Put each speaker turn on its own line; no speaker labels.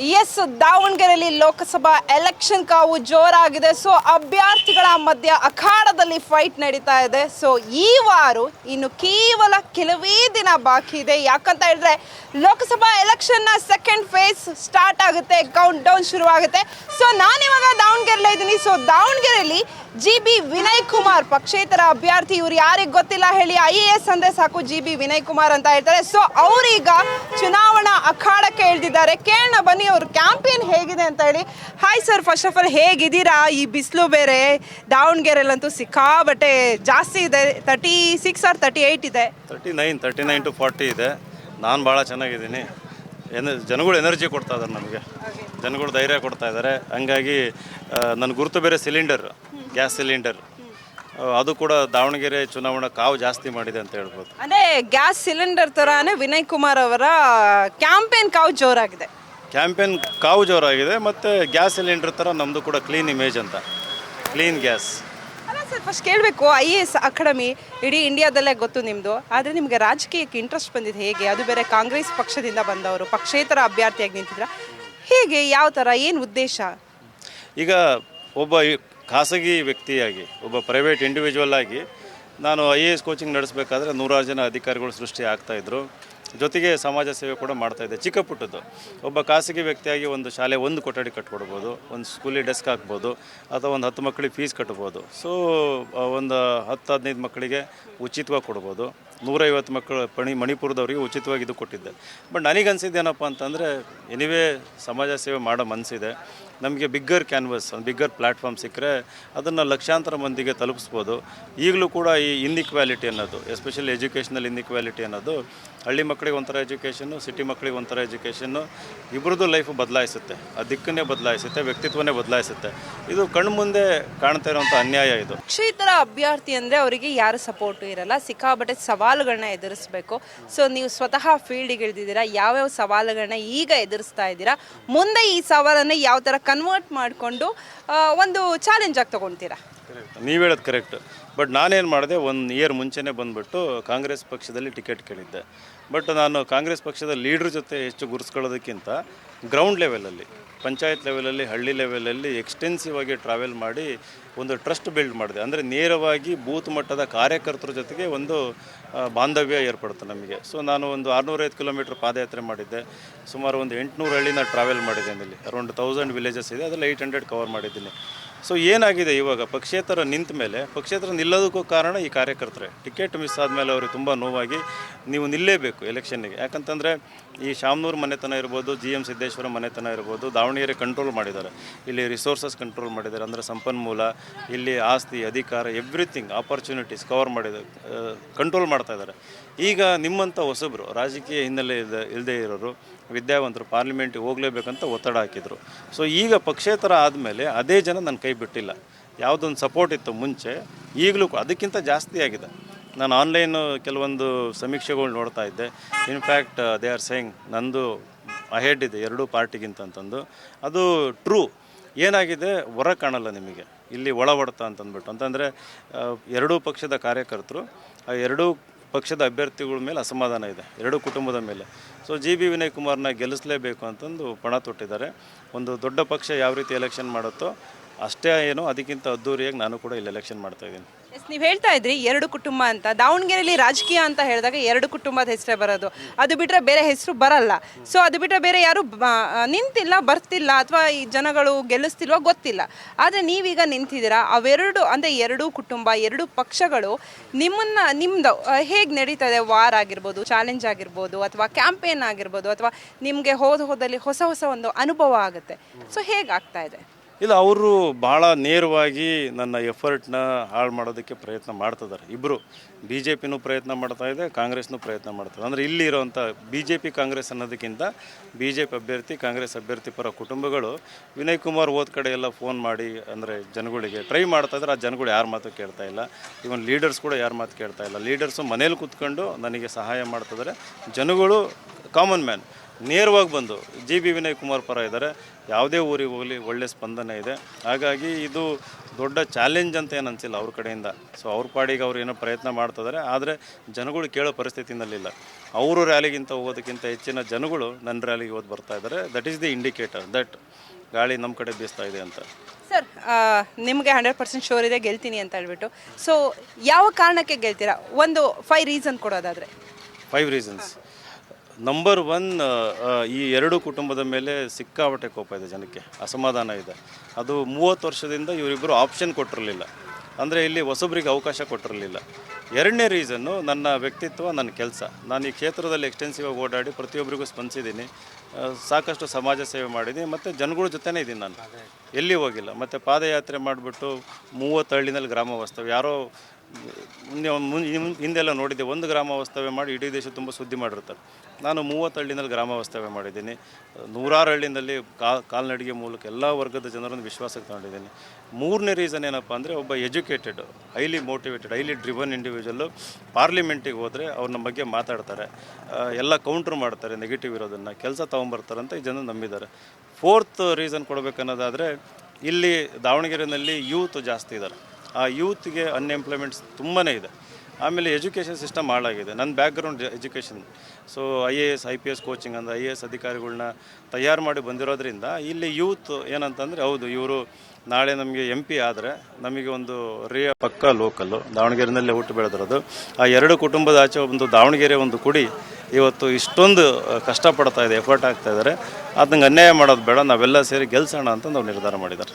S, ದಾವಣಗೆರೆಯಲ್ಲಿ Lok Sabha election ಕಾವು ಜೋರಾಗಿದೆ. So ಅಭ್ಯರ್ಥಿಗಳ ಮಧ್ಯ ಅಖಾಡದಲ್ಲಿ ಫೈಟ್ ನಡೀತಾ ಇದೆ. ಸೊ ಈ ವಾರ ಇನ್ನು ಕೇವಲ ಕೆಲವೇ ದಿನ ಬಾಕಿ ಇದೆ. ಯಾಕಂತ ಹೇಳಿದ್ರೆ, ಲೋಕಸಭಾ ಎಲೆಕ್ಷನ್ನ ಸೆಕೆಂಡ್ ಫೇಸ್ ಸ್ಟಾರ್ಟ್ ಆಗುತ್ತೆ ಕೌಂಟ್ ಡೌನ್ ಶುರುವಾಗುತ್ತೆ. ಸೊ ನಾನಿವಾಗ ದಾವಣಗೆರೆಲ್ಲ ಇದ್ದೀನಿ. ಸೊ ದಾವಣಗೆರೆಯಲ್ಲಿ ಜಿ ಬಿ ವಿನಯ್ ಕುಮಾರ್ ಪಕ್ಷೇತರ ಅಭ್ಯರ್ಥಿ ಇವ್ರು ಯಾರಿಗೆ ಗೊತ್ತಿಲ್ಲ ಹೇಳಿ ಐ ಎ ಎಸ್ ಅಂದ್ರೆ ಸಾಕು ಜಿ ಬಿ ವಿನಯ್ ಕುಮಾರ್ ಅಂತ ಹೇಳ್ತಾರೆ. ಸೊ ಅವರೀಗ ಚುನಾವಣಾ ಅಖಾಡಕ್ಕೆ ಇಳಿದಿದ್ದಾರೆ. ಕೇಳೋಣ ಬನ್ನಿ ಅವ್ರ ಕ್ಯಾಂಪೇನ್ ಹೇಗಿದೆ ಅಂತ ಹೇಳಿ. Hi sir first of all ಹೇಗಿದ್ದೀರಾ? ಈ ಬಿಸಿಲು ಬೇರೆ ದಾವಣಗೆರೆಲ್ಲಂತೂ ಸಿಕ್ಕಾಬಟ್ಟೆ ಜಾಸ್ತಿ ಇದೆ. Thirty six or thirty eight ಇದೆ?
Thirty nine thirty nine to forty ಇದೆ. ನಾನು ಭಾಳ ಚೆನ್ನಾಗಿದ್ದೀನಿ. ಎನ ಜನಗಳು ಎನರ್ಜಿ ಕೊಡ್ತಾ ಇದ್ದಾರೆ ನಮಗೆ. ಜನಗಳು ಧೈರ್ಯ ಕೊಡ್ತಾ ಇದ್ದಾರೆ ಹಂಗಾಗಿ ನನ್ನ ಗುರುತು ಬೇರೆ ಸಿಲಿಂಡರ್. Gas cylinder. ಅದು ಕೂಡ ದಾವಣಗೆರೆ ಚುನಾವಣಾ ಕಾವು ಜಾಸ್ತಿ ಮಾಡಿದೆ ಅಂತ ಹೇಳ್ಬೋದು.
ಅದೇ ಗ್ಯಾಸ್ ಸಿಲಿಂಡರ್ ತರಾನೇ ವಿನಯ್ ಕುಮಾರ್ ಅವರ ಕ್ಯಾಂಪೇನ್ ಕಾವು ಜೋರಾಗಿದೆ.
ಕ್ಯಾಂಪೇನ್ ಕಾವು ಜೋರಾಗಿದೆ ಮತ್ತು ಗ್ಯಾಸ್ ಸಿಲಿಂಡರ್ ಥರ ನಮ್ಮದು ಕೂಡ ಕ್ಲೀನ್ ಇಮೇಜ್ ಅಂತ. Clean gas.
ಅಲ್ಲ ಸರ್ ಫಸ್ಟ್ ಕೇಳಬೇಕು ಐ ಎ ಎಸ್ ಅಕಾಡೆಮಿ ಇಡೀ ಇಂಡಿಯಾದಲ್ಲೇ ಗೊತ್ತು ನಿಮ್ಮದು ಆದರೆ ನಿಮಗೆ ರಾಜಕೀಯಕ್ಕೆ ಇಂಟ್ರೆಸ್ಟ್ ಬಂದಿದೆ ಹೇಗೆ? ಅದು ಬೇರೆ ಕಾಂಗ್ರೆಸ್ ಪಕ್ಷದಿಂದ ಬಂದವರು ಪಕ್ಷೇತರ ಅಭ್ಯರ್ಥಿಯಾಗಿ ನಿಂತಿದ್ರ ಹೇಗೆ ಯಾವ ಥರ ಏನು ಉದ್ದೇಶ?
ಈಗ ಒಬ್ಬ ಖಾಸಗಿ ವ್ಯಕ್ತಿಯಾಗಿ, ಒಬ್ಬ ಪ್ರೈವೇಟ್ ಇಂಡಿವಿಜುವಲ್ ಆಗಿ ನಾನು ಐ ಎ ಎಸ್ ಕೋಚಿಂಗ್ ನಡೆಸಬೇಕಾದ್ರೆ ನೂರಾರು ಜನ ಅಧಿಕಾರಿಗಳು ಸೃಷ್ಟಿ ಆಗ್ತಾಯಿದ್ರು ಜೊತೆಗೆ ಸಮಾಜ ಸೇವೆ ಕೂಡ ಮಾಡ್ತಾಯಿದ್ದೆ ಚಿಕ್ಕ ಪುಟ್ಟದ್ದು ಒಬ್ಬ ಖಾಸಗಿ ವ್ಯಕ್ತಿಯಾಗಿ ಒಂದು ಶಾಲೆ ಒಂದು ಕೊಠಡಿ ಕಟ್ಕೊಡ್ಬೋದು, ಒಂದು ಸ್ಕೂಲಿಗೆ ಡೆಸ್ಕ್ ಹಾಕ್ಬೋದು, ಅಥವಾ ಒಂದು ಹತ್ತು ಮಕ್ಕಳಿಗೆ ಫೀಸ್ ಕಟ್ಬೋದು. ಸೊ ಒಂದು ಹತ್ತು ಹದಿನೈದು ಮಕ್ಕಳಿಗೆ ಉಚಿತವಾಗಿ ಕೊಡ್ಬೋದು. ನೂರೈವತ್ತು ಮಕ್ಕಳು ಪಣಿ, ಮಣಿಪುರದವರಿಗೆ ಉಚಿತವಾಗಿ ಇದು ಕೊಟ್ಟಿದ್ದೆ. ಬಟ್ ನನಗನ್ಸಿದ್ದೇನಪ್ಪ ಅಂತಂದರೆ ಎನಿವೇ ಸಮಾಜ ಸೇವೆ ಮಾಡೋ ಮನಸ್ಸಿದೆ ನಮಗೆ ಬಿಗ್ಗರ್ ಕ್ಯಾನ್ವಸ್, ಬಿಗ್ಗರ್ ಪ್ಲ್ಯಾಟ್ಫಾರ್ಮ್ ಸಿಕ್ಕರೆ ಅದನ್ನು ಲಕ್ಷಾಂತರ ಮಂದಿಗೆ ತಲುಪಿಸ್ಬೋದು. ಈಗಲೂ ಕೂಡ ಈ ಇನ್ಇಕ್ವಾಲಿಟಿ ಅನ್ನೋದು ಎಸ್ಪೆಷಲಿ ಎಜುಕೇಷನಲ್ ಇನ್ಇಕ್ವಾಲಿಟಿ ಅನ್ನೋದು, ಹಳ್ಳಿ ಮಕ್ಕಳಿಗೆ ಒಂಥರ ಎಜುಕೇಷನ್ನು ಸಿಟಿ ಮಕ್ಕಳಿಗೆ ಒಂಥರ ಎಜುಕೇಷನ್ನು ಇಬ್ಬರದ್ದು ಲೈಫ್ ಬದಲಾಯಿಸುತ್ತೆ. ಆ ದಿಕ್ಕನ್ನೇ ಬದಲಾಯಿಸುತ್ತೆ, ವ್ಯಕ್ತಿತ್ವನೇ ಬದಲಾಯಿಸುತ್ತೆ. ಇದು ಕಣ್ಣು ಮುಂದೆ ಕಾಣ್ತಾ ಇರುವಂಥ ಅನ್ಯಾಯ ಇದು.
ಕ್ಷೇತ್ರ ಅಭ್ಯರ್ಥಿ ಅಂದರೆ ಅವರಿಗೆ ಯಾರು ಸಪೋರ್ಟು ಇರಲ್ಲ ಸಿಕ್ಕಾಬಟ್ಟೆ ಸವಾಲುಗಳನ್ನ ಎದುರಿಸಬೇಕು. ಸೊ ನೀವು ಸ್ವತಃ ಫೀಲ್ಡಿಗೆ ಇಳಿದಿದ್ದೀರಾ, ಯಾವ್ಯಾವ ಸವಾಲುಗಳನ್ನ ಈಗ ಎದುರಿಸ್ತಾ ಇದ್ದೀರಾ, ಮುಂದೆ ಈ ಸವಾಲನ್ನು ಯಾವ ಥರ ಕನ್ವರ್ಟ್ ಮಾಡಿಕೊಂಡು ಒಂದು ಚಾಲೆಂಜ್ ಆಗಿ ತಗೊಳ್ತೀರಾ
ನೀವು ಹೇಳೋದು ಕರೆಕ್ಟ್ ಬಟ್ ನಾನೇನು ಮಾಡಿದೆ, ಒಂದು ಇಯರ್ ಮುಂಚೆನೇ ಬಂದುಬಿಟ್ಟು ಕಾಂಗ್ರೆಸ್ ಪಕ್ಷದಲ್ಲಿ ಟಿಕೆಟ್ ಕೇಳಿದ್ದೆ. ಬಟ್ ನಾನು ಕಾಂಗ್ರೆಸ್ ಪಕ್ಷದ ಲೀಡ್ರ್ ಜೊತೆ ಹೆಚ್ಚು ಗುರುಸ್ಕೊಳ್ಳೋದಕ್ಕಿಂತ ಗ್ರೌಂಡ್ ಲೆವೆಲಲ್ಲಿ ಪಂಚಾಯತ್ ಲೆವೆಲಲ್ಲಿ ಹಳ್ಳಿ ಲೆವೆಲಲ್ಲಿ ಎಕ್ಸ್ಟೆನ್ಸಿವ್ ಆಗಿ ಟ್ರಾವೆಲ್ ಮಾಡಿ ಒಂದು ಟ್ರಸ್ಟ್ ಬಿಲ್ಡ್ ಮಾಡಿದೆ. ಅಂದರೆ ನೇರವಾಗಿ ಬೂತ್ ಮಟ್ಟದ ಕಾರ್ಯಕರ್ತರ ಜೊತೆಗೆ ಒಂದು ಬಾಂಧವ್ಯ ಏರ್ಪಡುತ್ತೆ ನಮಗೆ. ಸೊ ನಾನು ಒಂದು ಆರುನೂರೈದು ಕಿಲೋಮೀಟ್ರ್ ಪಾದಯಾತ್ರೆ ಮಾಡಿದ್ದೆ. ಸುಮಾರು ಒಂದು ಎಂಟುನೂರು ಹಳ್ಳಿನ ಟ್ರಾವೆಲ್ ಮಾಡಿದ್ದೇನೆ ಇಲ್ಲಿ ಅರೌಂಡ್ ತೌಸಂಡ್ ವಿಲೇಜಸ್ ಇದೆ. ಅದರಲ್ಲಿ ಏಯ್ಟ್ ಹಂಡ್ರೆಡ್ ಕವರ್ ಮಾಡಿದ್ದೀನಿ. ಸೊ ಏನಾಗಿದೆ ಇವಾಗ? ಪಕ್ಷೇತರ ನಿಂತ ಮೇಲೆ, ಪಕ್ಷೇತರ ನಿಲ್ಲೋದಕ್ಕೂ ಕಾರಣ ಈ ಕಾರ್ಯಕರ್ತರೆ. ಟಿಕೆಟ್ ಮಿಸ್ ಆದಮೇಲೆ ಅವ್ರಿಗೆ ತುಂಬ ನೋವಾಗಿ ನೀವು ನಿಲ್ಲೇಬೇಕು ಎಲೆಕ್ಷನ್ನಿಗೆ ಯಾಕಂತಂದರೆ ಈ ಶಾಮನೂರು ಮನೆತನ ಇರ್ಬೋದು ಜಿ ಎಂ ಸಿದ್ದೇಶ್ವರ ಮನೆತನ ಇರ್ಬೋದು, ದಾವಣಗೆರೆ ಕಂಟ್ರೋಲ್ ಮಾಡಿದ್ದಾರೆ. ಇಲ್ಲಿ ರಿಸೋರ್ಸಸ್ ಕಂಟ್ರೋಲ್ ಮಾಡಿದ್ದಾರೆ. ಅಂದರೆ ಸಂಪನ್ಮೂಲ, ಇಲ್ಲಿ ಆಸ್ತಿ, ಅಧಿಕಾರ ಎವ್ರಿಥಿಂಗ್ ಆಪರ್ಚುನಿಟೀಸ್ ಕವರ್ ಮಾಡಿದ ಕಂಟ್ರೋಲ್ ಮಾಡ್ತಾ ಇದ್ದಾರೆ. ಈಗ ನಿಮ್ಮಂಥ ಹೊಸಬರು, ರಾಜಕೀಯ ಹಿನ್ನೆಲೆ ಇಲ್ಲದೆ ಇಲ್ಲದೆ ಇರೋರು ವಿದ್ಯಾವಂತರು ಪಾರ್ಲಿಮೆಂಟಿಗೆ ಹೋಗಲೇಬೇಕಂತ ಒತ್ತಡ ಹಾಕಿದರು. ಸೊ ಈಗ ಪಕ್ಷೇತರ ಆದಮೇಲೆ ಅದೇ ಜನ ನನ್ನ ಕೈ ಬಿಟ್ಟಿಲ್ಲ. ಯಾವುದೊಂದು ಸಪೋರ್ಟ್ ಇತ್ತು ಮುಂಚೆ, ಈಗಲೂ ಅದಕ್ಕಿಂತ ಜಾಸ್ತಿ ಆಗಿದೆ. ನಾನು ಆನ್ಲೈನ್ ಕೆಲವೊಂದು ಸಮೀಕ್ಷೆಗಳು ನೋಡ್ತಾ ಇದ್ದೆ. In fact they are saying ನಂದು ಅಹೆಡ್ ಇದೆ, ಎರಡೂ ಪಾರ್ಟಿಗಿಂತ ಅಂತಂದು. ಅದು ಟ್ರೂ ಏನಾಗಿದೆ? ಹೊರ ಕಾಣಲ್ಲ ನಿಮಗೆ. ಇಲ್ಲಿ ಒಳ ಹೊಡೆತ ಅಂತಂದ್ಬಿಟ್ಟು. ಅಂತಂದರೆ ಎರಡೂ ಪಕ್ಷದ ಕಾರ್ಯಕರ್ತರು, ಆ ಎರಡೂ ಪಕ್ಷದ ಅಭ್ಯರ್ಥಿಗಳ ಮೇಲೆ ಅಸಮಾಧಾನ ಇದೆ, ಎರಡು ಕುಟುಂಬದ ಮೇಲೆ. ಸೊ ಜಿ ಬಿ ವಿನಯ್ ಕುಮಾರ್ನ ಗೆಲ್ಲಿಸಲೇಬೇಕು ಅಂತಂದು ಪಣ ತೊಟ್ಟಿದ್ದಾರೆ. ಒಂದು ದೊಡ್ಡ ಪಕ್ಷ ಯಾವ ರೀತಿ ಎಲೆಕ್ಷನ್ ಮಾಡುತ್ತೋ ಅಷ್ಟೇ ಏನೋ, ಅದಕ್ಕಿಂತ ಅದ್ದೂರಿಯಾಗಿ ನಾನು ಕೂಡ ಇಲ್ಲಿ ಎಲೆಕ್ಷನ್ ಮಾಡ್ತಾ ಇದ್ದೀನಿ.
ಎಸ್ ನೀವು ಹೇಳ್ತಾ ಇದ್ರಿ ಎರಡು ಕುಟುಂಬ ಅಂತ. ದಾವಣಗೆರೆಯಲ್ಲಿ ರಾಜಕೀಯ ಅಂತ ಹೇಳಿದಾಗ ಎರಡು ಕುಟುಂಬದ ಹೆಸರೇ ಬರೋದು. ಅದು ಬಿಟ್ಟರೆ ಬೇರೆ ಹೆಸರು ಬರಲ್ಲ. ಸೊ ಅದು ಬಿಟ್ಟರೆ ಬೇರೆ ಯಾರು ನಿಂತಿಲ್ಲ, ಬರ್ತಿಲ್ಲ ಅಥವಾ ಈ ಜನಗಳು ಗೆಲ್ಲಿಸ್ತಿಲ್ವ ಗೊತ್ತಿಲ್ಲ. ಆದರೆ ನೀವೀಗ ನಿಂತಿದ್ದೀರಾ, ಅವೆರಡು ಅಂದರೆ ಎರಡೂ ಕುಟುಂಬ, ಎರಡು ಪಕ್ಷಗಳು ನಿಮ್ಮನ್ನ, ನಿಮ್ದು ಹೇಗೆ ನಡೀತಾ ವಾರ್ ಆಗಿರ್ಬೋದು, ಚಾಲೆಂಜ್ ಆಗಿರ್ಬೋದು, ಅಥವಾ ಕ್ಯಾಂಪೇನ್ ಆಗಿರ್ಬೋದು, ಅಥವಾ ನಿಮಗೆ ಹೋದ ಹೋದಲ್ಲಿ ಹೊಸ ಹೊಸ ಒಂದು ಅನುಭವ ಆಗುತ್ತೆ. ಸೊ ಹೇಗಾಗ್ತಾ ಇದೆ?
ಇಲ್ಲ, ಅವರು ಭಾಳ ನೇರವಾಗಿ ನನ್ನ ಎಫರ್ಟ್ನ ಹಾಳು ಮಾಡೋದಕ್ಕೆ ಪ್ರಯತ್ನ ಮಾಡ್ತಿದ್ದಾರೆ. ಇಬ್ಬರು ಬಿ ಜೆ ಪಿನೂ ಪ್ರಯತ್ನ ಮಾಡ್ತಾ ಇದೆ, ಕಾಂಗ್ರೆಸ್ನೂ ಪ್ರಯತ್ನ ಮಾಡ್ತಾರೆ ಅಂದರೆ ಇಲ್ಲಿ ಇರೋವಂಥ ಬಿ ಜೆ ಪಿ ಕಾಂಗ್ರೆಸ್ ಅನ್ನೋದಕ್ಕಿಂತ ಬಿ ಜೆ ಪಿ ಅಭ್ಯರ್ಥಿ, ಕಾಂಗ್ರೆಸ್ ಅಭ್ಯರ್ಥಿ ಪರ ಕುಟುಂಬಗಳು ವಿನಯ್ ಕುಮಾರ್ ಹೋದ ಕಡೆ ಎಲ್ಲ ಫೋನ್ ಮಾಡಿ ಅಂದರೆ ಜನಗಳಿಗೆ ಟ್ರೈ ಮಾಡ್ತಾ ಇದ್ದಾರೆ ಆ ಜನಗಳು ಯಾರ ಮಾತು ಕೇಳ್ತಾ ಇಲ್ಲ. ಇವನ್ ಲೀಡರ್ಸ್ ಕೂಡ ಯಾರ ಮಾತು ಕೇಳ್ತಾ ಇಲ್ಲ. ಲೀಡರ್ಸು ಮನೇಲಿ ಕೂತ್ಕೊಂಡು ನನಗೆ ಸಹಾಯ ಮಾಡ್ತಿದ್ದಾರೆ. ಜನಗಳು ಕಾಮನ್ ಮ್ಯಾನ್. ನೇರವಾಗಿ ಬಂದು ಜಿ ಬಿ ವಿನಯ್ ಕುಮಾರ್ ಪರ ಇದ್ದಾರೆ. ಯಾವುದೇ ಊರಿಗೆ ಹೋಗಲಿ ಒಳ್ಳೆಯ ಸ್ಪಂದನೆ ಇದೆ. ಹಾಗಾಗಿ ಇದು ದೊಡ್ಡ ಚಾಲೆಂಜ್ ಅಂತ ಏನು ಅನಿಸಿಲ್ಲ ಅವ್ರ ಕಡೆಯಿಂದ. ಸೊ ಅವ್ರ ಪಾಡಿಗೆ ಅವ್ರು ಏನೋ ಪ್ರಯತ್ನ ಮಾಡ್ತಿದ್ದಾರೆ ಆದರೆ ಜನಗಳು ಕೇಳೋ ಪರಿಸ್ಥಿತಿನಲ್ಲಿಲ್ಲ ಅವರು ರ್ಯಾಲಿಗಿಂತ ಹೋಗೋದಕ್ಕಿಂತ ಹೆಚ್ಚಿನ ಜನಗಳು ನನ್ನ ರ್ಯಾಲಿಗೆ ಹೋದ್ ಬರ್ತಾ ಇದ್ದಾರೆ. That is the indicator that ಗಾಳಿ ನಮ್ಮ ಕಡೆ ಬೀಸ್ತಾ ಇದೆ ಅಂತ.
ಸರ್ ನಿಮಗೆ ಹಂಡ್ರೆಡ್ ಪರ್ಸೆಂಟ್ ಶೋರ್ ಇದೆ ಗೆಲ್ತೀನಿ ಅಂತ ಹೇಳ್ಬಿಟ್ಟು. ಸೊ ಯಾವ ಕಾರಣಕ್ಕೆ ಗೆಲ್ತೀರಾ? ಒಂದು ಫೈವ್ ರೀಸನ್ ಕೊಡೋದಾದರೆ.
ಫೈವ್ ರೀಸನ್ಸ್ ನಂಬರ್ ಒನ್ ಈ ಎರಡು ಕುಟುಂಬದ ಮೇಲೆ ಸಿಕ್ಕಾಪಟ್ಟೆ ಕೋಪ ಇದೆ ಜನಕ್ಕೆ. ಅಸಮಾಧಾನ ಇದೆ. ಅದು ಮೂವತ್ತು ವರ್ಷದಿಂದ ಇವರಿಬ್ಬರು ಆಪ್ಷನ್ ಕೊಟ್ಟಿರಲಿಲ್ಲ. ಅಂದರೆ ಇಲ್ಲಿ ಹೊಸಬ್ರಿಗೆ ಅವಕಾಶ ಕೊಟ್ಟಿರಲಿಲ್ಲ. ಎರಡನೇ ರೀಸನ್ನು ನನ್ನ ವ್ಯಕ್ತಿತ್ವ, ನನ್ನ ಕೆಲಸ. ನಾನು ಈ ಕ್ಷೇತ್ರದಲ್ಲಿ ಎಕ್ಸ್ಟೆನ್ಸಿವ್ ಆಗಿ ಓಡಾಡಿ ಪ್ರತಿಯೊಬ್ಬರಿಗೂ ಸ್ಪಂದಿಸಿದ್ದೀನಿ ಸಾಕಷ್ಟು ಸಮಾಜ ಸೇವೆ ಮಾಡಿದ್ದೀನಿ. ಮತ್ತು ಜನಗಳ ಜೊತೆನೇ ಇದ್ದೀನಿ ನಾನು. ಎಲ್ಲಿ ಹೋಗಿಲ್ಲ. ಮತ್ತು ಪಾದಯಾತ್ರೆ ಮಾಡಿಬಿಟ್ಟು ಮೂವತ್ತು ಹಳ್ಳಿನಲ್ಲಿ ಗ್ರಾಮ ವಾಸ್ತವ್ಯ ಯಾರೋ ಮುಂದೆ ಒಂದು ಹಿಂದೆಲ್ಲ ನೋಡಿದ್ದೆ. ಒಂದು ಗ್ರಾಮ ವಾಸ್ತವ್ಯ ಮಾಡಿ ಇಡೀ ದೇಶ ತುಂಬ ಸುದ್ದಿ ಮಾಡಿರ್ತಾರೆ ನಾನು ಮೂವತ್ತು ಹಳ್ಳಿನಲ್ಲಿ ಗ್ರಾಮ ವಾಸ್ತವ್ಯ ಮಾಡಿದ್ದೀನಿ. ನೂರಾರು ಹಳ್ಳಿನಲ್ಲಿ ಕಾಲ್ನಡಿಗೆ ಮೂಲಕ ಎಲ್ಲ ವರ್ಗದ ಜನರನ್ನು ವಿಶ್ವಾಸಕ್ಕೆ ತಗೊಂಡಿದ್ದೀನಿ ಮೂರನೇ ರೀಸನ್ ಏನಪ್ಪ ಅಂದರೆ ಒಬ್ಬ educated highly motivated highly driven individual ಪಾರ್ಲಿಮೆಂಟಿಗೆ ಹೋದರೆ ಅವ್ರ ನಮ್ಮ ಬಗ್ಗೆ ಮಾತಾಡ್ತಾರೆ. ಎಲ್ಲ ಕೌಂಟ್ರ್ ಮಾಡ್ತಾರೆ ನೆಗೆಟಿವ್ ಇರೋದನ್ನು. ಕೆಲಸ ತೊಗೊಂಬರ್ತಾರೆ ಅಂತ ಈ ಜನ ನಂಬಿದ್ದಾರೆ. ಫೋರ್ತ್ ರೀಸನ್ ಕೊಡಬೇಕನ್ನೋದಾದರೆ, ಇಲ್ಲಿ ದಾವಣಗೆರೆಯಲ್ಲಿ ಯೂತ್ ಜಾಸ್ತಿ ಇದ್ದಾರೆ. ಆ ಯೂತ್ಗೆ ಅನ್ಎಂಪ್ಲಾಯ್ಮೆಂಟ್ಸ್ ತುಂಬಾ ಇದೆ. ಆಮೇಲೆ ಎಜುಕೇಷನ್ ಸಿಸ್ಟಮ್ ಹಾಳಾಗಿದೆ. ನನ್ನ background education so I A S I P S coaching ಅಂದರೆ ಐ ಎ ಎಸ್ ಅಧಿಕಾರಿಗಳನ್ನ ತಯಾರು ಮಾಡಿ ಬಂದಿರೋದ್ರಿಂದ ಇಲ್ಲಿ ಯೂತ್ ಏನಂತಂದರೆ ಹೌದು, ಇವರು ನಾಳೆ ನಮಗೆ ಎಂ ಪಿ ಆದರೆ ನಮಗೆ ಒಂದು ರಿಯ ಪಕ್ಕ ಲೋಕಲ್ಲು ದಾವಣಗೆರೆನಲ್ಲೇ ಹುಟ್ಟು ಬೆಳೆದಿರೋದು. ಆ ಎರಡು ಕುಟುಂಬದ ಆಚೆ ಒಂದು ದಾವಣಗೆರೆ ಒಂದು ಕುಡಿ ಇವತ್ತು ಇಷ್ಟೊಂದು ಕಷ್ಟಪಡ್ತಾ ಇದೆ ಎಫರ್ಟ್ ಆಗ್ತಾ ಇದ್ದಾರೆ ಅದನ್ನ ಅನ್ಯಾಯ ಮಾಡೋದು ಬೇಡ, ನಾವೆಲ್ಲ ಸೇರಿ ಗೆಲ್ಸೋಣ ಅಂತ ನಾವು ನಿರ್ಧಾರ ಮಾಡಿದ್ದಾರೆ